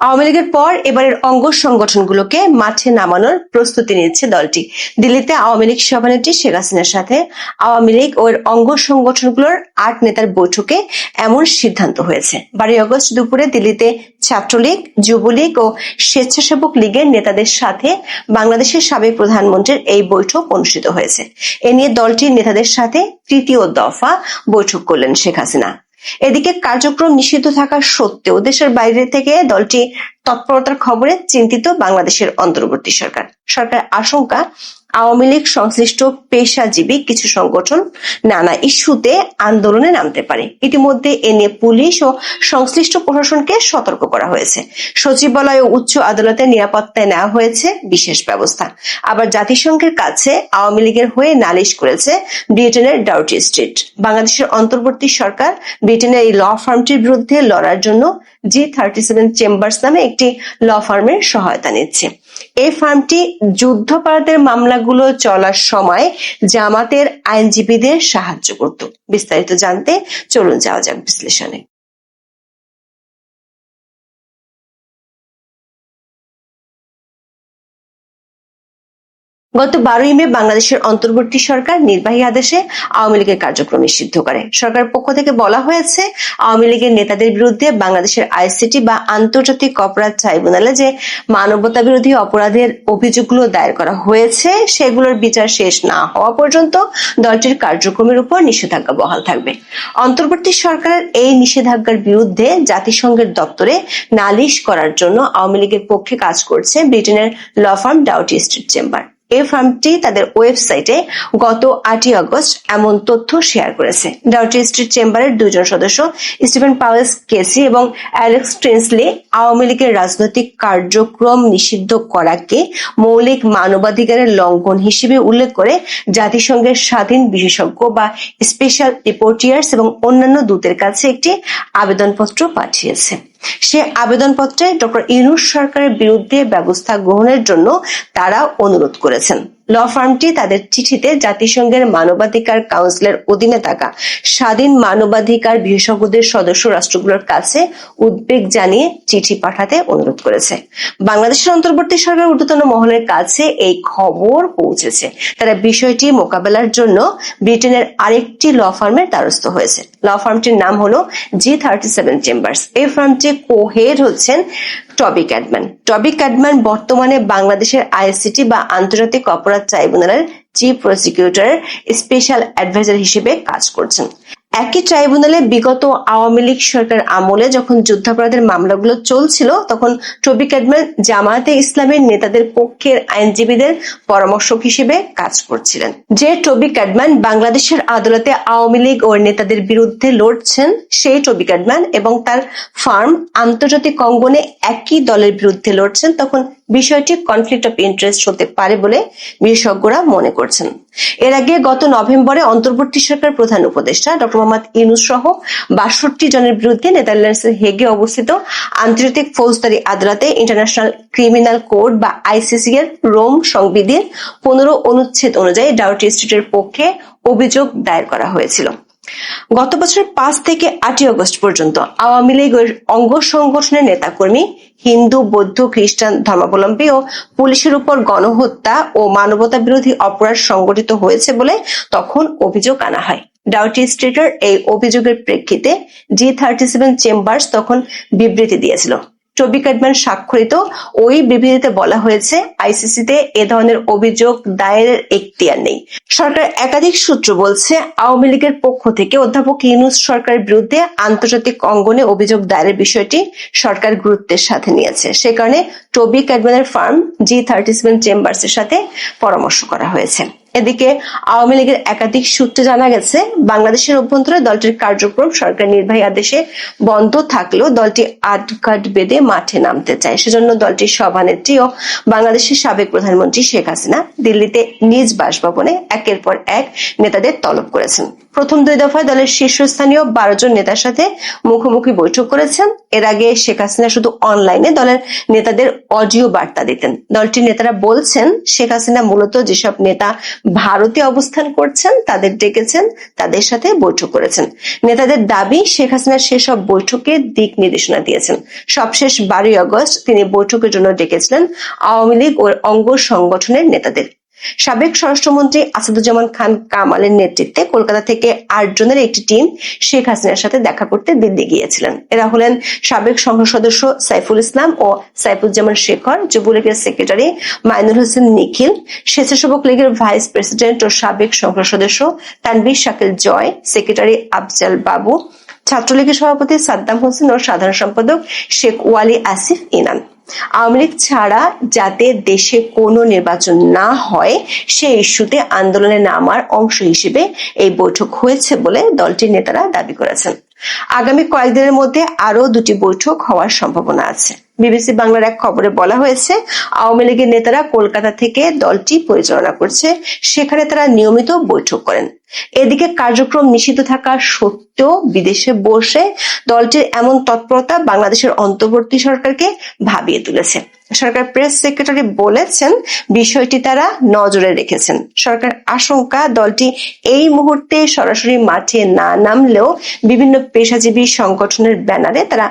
আওয়ামী লীগের পর এবারের অঙ্গ সংগঠনগুলোকে মাঠে নামানোর প্রস্তুতি নিচ্ছে দলটি। দিল্লিতে আওয়ামী লীগ সভানেত্রী শেখ হাসিনার সাথে আওয়ামী লীগ ও এর অঙ্গ সংগঠনগুলোর আট নেতার বৈঠকে এমন সিদ্ধান্ত হয়েছে। বারোই আগস্ট দুপুরে দিল্লিতে ছাত্রলীগ, যুবলীগ ও স্বেচ্ছাসেবক লীগের নেতাদের সাথে বাংলাদেশের সাবেক প্রধানমন্ত্রীর এই বৈঠক অনুষ্ঠিত হয়েছে। এ নিয়ে দলটির নেতাদের সাথে তৃতীয় দফা বৈঠক করলেন শেখ হাসিনা। এদিকে কার্যক্রম নিষিদ্ধ থাকা সত্ত্বেও দেশের বাইরে থেকে দলটি তৎপরতার খবরে চিন্তিত বাংলাদেশের অন্তর্বর্তী সরকার। সরকার আশঙ্কা, আওয়ামী লীগ সংশ্লিষ্ট পেশাজীবী কিছু সংগঠন নানা ইস্যুতে আন্দোলনে নামতে পারে। ইতিমধ্যে এ নিয়ে পুলিশ ও সংশ্লিষ্ট প্রশাসনকে সতর্ক করা হয়েছে। সচিবালয় ও উচ্চ আদালতের নিরাপত্তায় নেওয়া হয়েছে বিশেষ ব্যবস্থা। আবার জাতিসংঘের কাছে আওয়ামী লীগের হয়ে নালিশ করেছে ব্রিটেনের ডাউটি স্ট্রিট। বাংলাদেশের অন্তর্বর্তী সরকার ব্রিটেনের এই ল ফার্মটির বিরুদ্ধে লড়ার জন্য জি থার্টি সেভেন চেম্বার্স নামে একটি ল ফার্মের সহায়তা নিচ্ছে। এই ফার্মটি যুদ্ধপরাধের মামলাগুলো চলার সময় জামাতের আইনজীবীদের সাহায্য করত। বিস্তারিত জানতে চলুন যাওয়া যাক বিশ্লেষণে। গত বারোই মে বাংলাদেশের অন্তর্বর্তী সরকার নির্বাহী আদেশে আওয়ামী লীগের কার্যক্রম নিষিদ্ধ করে। সরকারের পক্ষ থেকে বলা হয়েছে, আওয়ামী লীগের নেতাদের বিরুদ্ধে বাংলাদেশের আইসিটি বা আন্তর্জাতিক অপরাধ ট্রাইব্যুনালে যে মানবতা বিরোধী অপরাধের অভিযোগগুলো দায়ের করা হয়েছে, সেগুলোর বিচার শেষ না হওয়া পর্যন্ত দলটির কার্যক্রমের উপর নিষেধাজ্ঞা বহাল থাকবে। অন্তর্বর্তী সরকারের এই নিষেধাজ্ঞার বিরুদ্ধে জাতিসংঘের দপ্তরে নালিশ করার জন্য আওয়ামী লীগের পক্ষে কাজ করছে ব্রিটেনের law firm Doughty Street chamber. এই ফার্মটি তাদের ওয়েবসাইটে গত আটই আগস্ট এমন তথ্য শেয়ার করেছে। ডাউটি স্ট্রিট চেম্বারের দুজন সদস্য, স্টিফেন পাওয়েলস কেসি এবং অ্যালেক্স ট্রেন্সলি, আওয়ামী লীগের রাজনৈতিক কার্যক্রম নিষিদ্ধ করাকে মৌলিক মানবাধিকারের লঙ্ঘন হিসেবে উল্লেখ করে জাতিসংঘের স্বাধীন বিশেষজ্ঞ বা স্পেশাল রিপোর্টিয়ার্স এবং অন্যান্য দূতের কাছে একটি আবেদনপত্র পাঠিয়েছে। সে আবেদনপত্রে ডক্টর ইউনুস সরকারের বিরুদ্ধে ব্যবস্থা গ্রহণের জন্য তারা অনুরোধ করেছেন। ল ফার্মটি তাদের চিঠিতে জাতিসংঘের মানবাধিকার কাউন্সিলের অধীনে থাকা স্বাধীন মানবাধিকার বিশেষজ্ঞদের সদস্য রাষ্ট্রগুলোর কাছে উদ্বেগ জানিয়ে চিঠি পাঠাতে অনুরোধ করেছে। বাংলাদেশের অন্তর্বর্তী সরকার ঊর্ধ্বতন মহলের কাছে এই খবর পৌঁছেছে। তারা বিষয়টি মোকাবেলার জন্য ব্রিটেনের আরেকটি ল ফার্মের দ্বারস্থ হয়েছে। ল ফার্মটির নাম হলো জি থার্টি সেভেন চেম্বার্স। এই ফার্মটি কোহেড হচ্ছেন টবি ক্যাডম্যান টবি ক্যাডম্যান বর্তমানে বাংলাদেশের আইসিটি বা আন্তর্জাতিক অপরাধ ট্রাইব্যুনালের চিফ প্রসিকিউটর স্পেশাল অ্যাডভাইজার হিসেবে কাজ করছেন। একই ট্রাইব্যুনালে বিগত আওয়ামী লীগ সরকার আমলে যখন যুদ্ধাপরাধের মামলাগুলো চলছিল, তখন টবি ক্যাডম্যান জামায়াতে ইসলামের নেতাদের পক্ষের আইনজীবীদের পরামর্শক হিসেবে কাজ করছিলেন। যে টবি ক্যাডম্যান বাংলাদেশের আদালতে আওয়ামী লীগ ও নেতাদের বিরুদ্ধে লড়ছেন, সেই টবি ক্যাডম্যান এবং তার ফার্ম আন্তর্জাতিক অঙ্গনে একই দলের বিরুদ্ধে লড়ছেন, তখন বিষয়টি কনফ্লিক্ট অফ ইন্টারেস্ট হতে পারে বলে বিশেষজ্ঞরা মনে করছেন। এর আগে গত নভেম্বরে অন্তর্বর্তী সরকার প্রধান উপদেষ্টা ডক্টর মোহাম্মদ ইনুস সহ বাষট্টি জনের বিরুদ্ধে নেদারল্যান্ডসের হেগে অবস্থিত আন্তর্জাতিক ফৌজদারি আদালতে ইন্টারন্যাশনাল ক্রিমিনাল কোড বা আইসিসি এর রোম সংবিধির পনেরো অনুচ্ছেদ অনুযায়ী ডাউটি স্ট্রিটের পক্ষে অভিযোগ দায়ের করা হয়েছিল। গত বছর পাঁচ থেকে আটই আগস্ট পর্যন্ত আওয়ামী লীগের অঙ্গ সংগঠনের নেতাকর্মী, হিন্দু, বৌদ্ধ, খ্রিস্টান, ধর্মাবলম্বী ও পুলিশের উপর গণহত্যা ও মানবতা বিরোধী অপরাধ সংগঠিত হয়েছে বলে তখন অভিযোগ আনা হয়। ডাউটি স্ট্রিটের এই অভিযোগের প্রেক্ষিতে জি থার্টি সেভেন চেম্বার্স তখন বিবৃতি দিয়েছিল। টবি কাডম্যান স্বাক্ষরিত ওই বিবৃতিতে বলা হয়েছে, আইসিসিতে এ ধরনের অভিযোগ দায়েরের এখতিয়ার নেই। সরকার একাধিক সূত্র বলছে, আওয়ামী লীগের পক্ষ থেকে অধ্যাপক ইউনুস সরকারের বিরুদ্ধে আন্তর্জাতিক অঙ্গনে অভিযোগ দায়েরের বিষয়টি সরকার গুরুত্বের সাথে নিয়েছে। সে কারণে টবি ক্যাডম্যানের ফার্ম জি থার্টি সেভেন চেম্বার্সের সাথে পরামর্শ করা হয়েছে। এদিকে আওয়ামী লীগের একাধিক সূত্রে জানা গেছে, বাংলাদেশের অভ্যন্তরে দলটির কার্যক্রম সরকার নির্বাহী আদেশে বন্ধ থাকলেও দলটি আটঘাট বেঁধে মাঠে নামতে চায়। সেজন্য দলটির সভানেত্রী ও বাংলাদেশের সাবেক প্রধানমন্ত্রী শেখ হাসিনা দিল্লিতে নিজ বাসভবনে একের পর এক নেতাদের তলব করেছেন। প্রথম দুই দফায় দলের শীর্ষস্থানীয় বারো জন নেতার সাথে মুখোমুখি বৈঠক করেছেন। এর আগে শেখ হাসিনা শুধু অনলাইনে দলের নেতাদের অডিও বার্তা দিতেন। দলটির নেতারা বলছেন, শেখ হাসিনা মূলত যেসব নেতা ভারতে অবস্থান করছেন, তাদের ডেকেছেন, তাদের সাথে বৈঠক করেছেন। নেতাদের দাবি, শেখ হাসিনা সেসব বৈঠকে দিক নির্দেশনা দিয়েছেন। সবশেষ বারোই আগস্ট তিনি বৈঠকের জন্য ডেকেছিলেন আওয়ামী লীগ ও অঙ্গ সংগঠনের নেতাদের। সাবেক স্বরাষ্ট্রমন্ত্রী আসাদুজ্জামান খান কামালের নেতৃত্বে কলকাতা থেকে আট জনের একটি টিম শেখ হাসিনার সাথে দেখা করতে দিল্লি গিয়েছিলেন। এরা হলেন সাবেক সংসদ সদস্য সাইফুল ইসলাম ও সাইফুজ্জামান শেখর যুবলীগের সেক্রেটারি মাইনুল হোসেন নিখিল, স্বেচ্ছাসেবক লীগের ভাইস প্রেসিডেন্ট ও সাবেক সংসদ সদস্য তানবির শাকিল জয়, সেক্রেটারি আফজাল বাবু, ছাত্রলীগের সভাপতি সাদ্দাম হোসেন ও সাধারণ সম্পাদক শেখ ওয়ালি আসিফ ইনান। আওয়ামী লীগ ছাড়া যাতে দেশে কোনো নির্বাচন না হয় সেই ইস্যুতে আন্দোলনে নামার অংশ হিসেবে এই বৈঠক হয়েছে বলে দলটির নেতারা দাবি করেছেন। আগামী কয়েকদিনের মধ্যে আরও দুটি বৈঠক হওয়ার সম্ভাবনা আছে। বিবিসি বাংলার এক খবরে বলা হয়েছে, আওয়ামী লীগের নেতারা কলকাতা থেকে দলটি পরিচালনা করছে, সেখানে তারা নিয়মিত বৈঠক করেন। এদিকে কার্যক্রম নিষিদ্ধ থাকা সত্ত্বেও বিদেশে বসে দলটির এমন তৎপরতা বাংলাদেশের অন্তর্বর্তী সরকারকে ভাবিয়ে তুলেছে। সরকার প্রেস সেক্রেটারি বলেছেন, বিষয়টি তারা নজরে রেখেছেন। সরকার আশঙ্কা, দলটি এই মুহূর্তে সরাসরি মাঠে না নামলেও বিভিন্ন পেশাজীবী সংগঠনের ব্যানারে তারা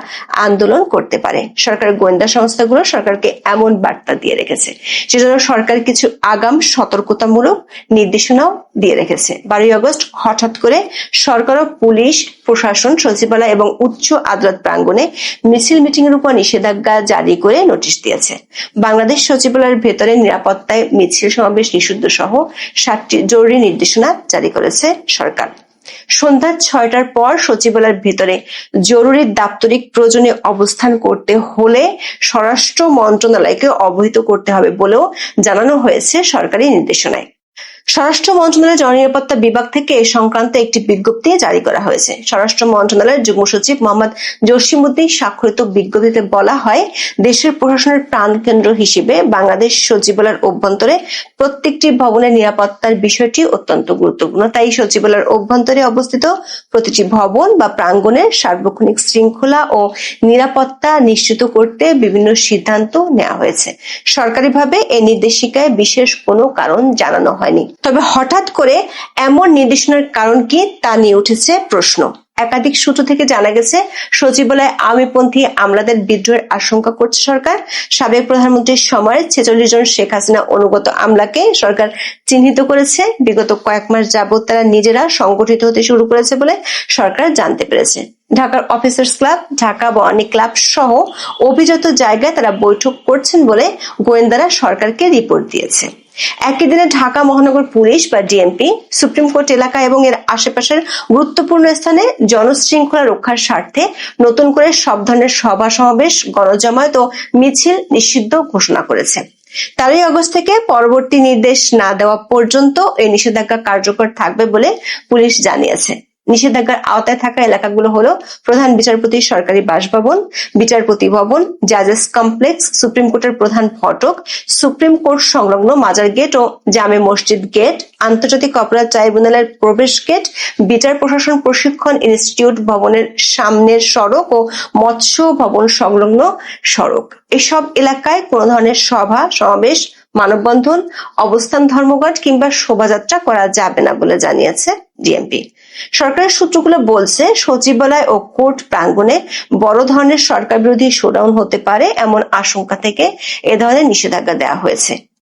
আন্দোলন করতে পারে। সরকার গোয়েন্দা সংস্থাগুলো সরকারকে এমন বার্তা দিয়ে রেখেছে। সেজন্য সরকার কিছু আগাম সতর্কতামূলক নির্দেশনাও দিয়ে রেখেছে। বারোই আগস্ট হঠাৎ করে সরকার ও পুলিশ, প্রশাসন, সচিবালয় এবং উচ্চ আদালত প্রাঙ্গণে মিছিল মিটিং এর উপর নিষেধাজ্ঞা জারি করে নোটিশ দিয়েছে। বাংলাদেশ সচিবালয়ের ভেতরে নিরাপত্তায় মিছিল সমাবেশ নিষিদ্ধ সহ সাতটি জরুরি নির্দেশনা জারি করেছে সরকার। সন্ধ্যা ছয়টার পর সচিবালয়ের ভেতরে জরুরি দাপ্তরিক প্রয়োজনে অবস্থান করতে হলে স্বরাষ্ট্র মন্ত্রণালয়কে অবহিত করতে হবে বলেও জানানো হয়েছে সরকারি নির্দেশনায়। স্বরাষ্ট্র মন্ত্রণালয়ের জননিরাপত্তা বিভাগ থেকে এ সংক্রান্ত একটি বিজ্ঞপ্তি জারি করা হয়েছে। স্বরাষ্ট্র মন্ত্রণালয়ের যুগ্ম সচিব মোহাম্মদ জসিমুদ্দিন স্বাক্ষরিত বিজ্ঞপ্তিতে বলা হয়, দেশের প্রশাসনের প্রাণকেন্দ্র হিসেবে বাংলাদেশ সচিবালয়ের অভ্যন্তরে প্রত্যেকটি ভবনের নিরাপত্তার বিষয়টি অত্যন্ত গুরুত্বপূর্ণ। তাই সচিবালয়ের অভ্যন্তরে অবস্থিত প্রতিটি ভবন বা প্রাঙ্গণের সার্বক্ষণিক শৃঙ্খলা ও নিরাপত্তা নিশ্চিত করতে বিভিন্ন সিদ্ধান্ত নেওয়া হয়েছে। সরকারিভাবে এই নির্দেশিকায় বিশেষ কোনো কারণ জানানো হয়নি। তবে হঠাৎ করে এমন নির্দেশনার কারণ কি তা নিয়ে উঠেছে প্রশ্ন। একাধিক সূত্র থেকে জানা গেছে, সচিবালয়ে আওয়ামীপন্থী আমলাদের বিদ্রোহের আশঙ্কা করছে সরকার। সাবেক প্রধানমন্ত্রীর সময় ছেচল্লিশ জন শেখ হাসিনা অনুগত আমলাকে সরকার চিহ্নিত করেছে। বিগত কয়েক মাস যাবৎ তারা নিজেরা সংগঠিত হতে শুরু করেছে বলে সরকার জানতে পেরেছে। ঢাকার officers club, Dhaka Banani club সহ অভিজাত জায়গায় তারা বৈঠক করছেন বলে গোয়েন্দারা সরকারকে রিপোর্ট দিয়েছে। একই দিনে ঢাকা মহানগর পুলিশ বা ডিএমপি, সুপ্রিম কোর্ট এলাকা এবং এর আশেপাশের গুরুত্বপূর্ণ স্থানে জনশৃঙ্খলা রক্ষার স্বার্থে নতুন করে সব ধরনের সভা সমাবেশ, গণজামায়াত ও মিছিল নিষিদ্ধ ঘোষণা করেছে। তেরোই আগস্ট থেকে পরবর্তী নির্দেশ না দেওয়া পর্যন্ত এই নিষেধাজ্ঞা কার্যকর থাকবে বলে পুলিশ জানিয়েছে। নিষেধাজ্ঞার আওতায় থাকা এলাকাগুলো হলো প্রধান বিচারপতির সরকারি বাসভবন, বিচারপতি ভবন, জাজেস কমপ্লেক্স, সুপ্রিম কোর্টের প্রধান ফটক, সুপ্রিম কোর্ট সংলগ্ন মাজার গেট ও জামে মসজিদ গেট, আন্তর্জাতিক অপরাধ ট্রাইব্যুনালের প্রবেশ গেট, বিচার প্রশাসন প্রশিক্ষণ ইনস্টিটিউট ভবনের সামনের সড়ক ও মৎস্য ভবন সংলগ্ন সড়ক। এসব এলাকায় কোনো ধরনের সভা, সমাবেশ মানববন্ধন, অবস্থান ধর্মঘট কিংবা শোভাযাত্রা করা যাবে না বলে জানিয়েছে ডিএমপি। সরকারের সূত্রগুলো বলছে, সচিবালয় ও কোর্ট প্রাঙ্গণে বড় ধরনের সরকার বিরোধী শোডাউন হতে পারে এমন আশঙ্কা থেকে এ ধরনের নিষেধাজ্ঞা দেওয়া হয়েছে।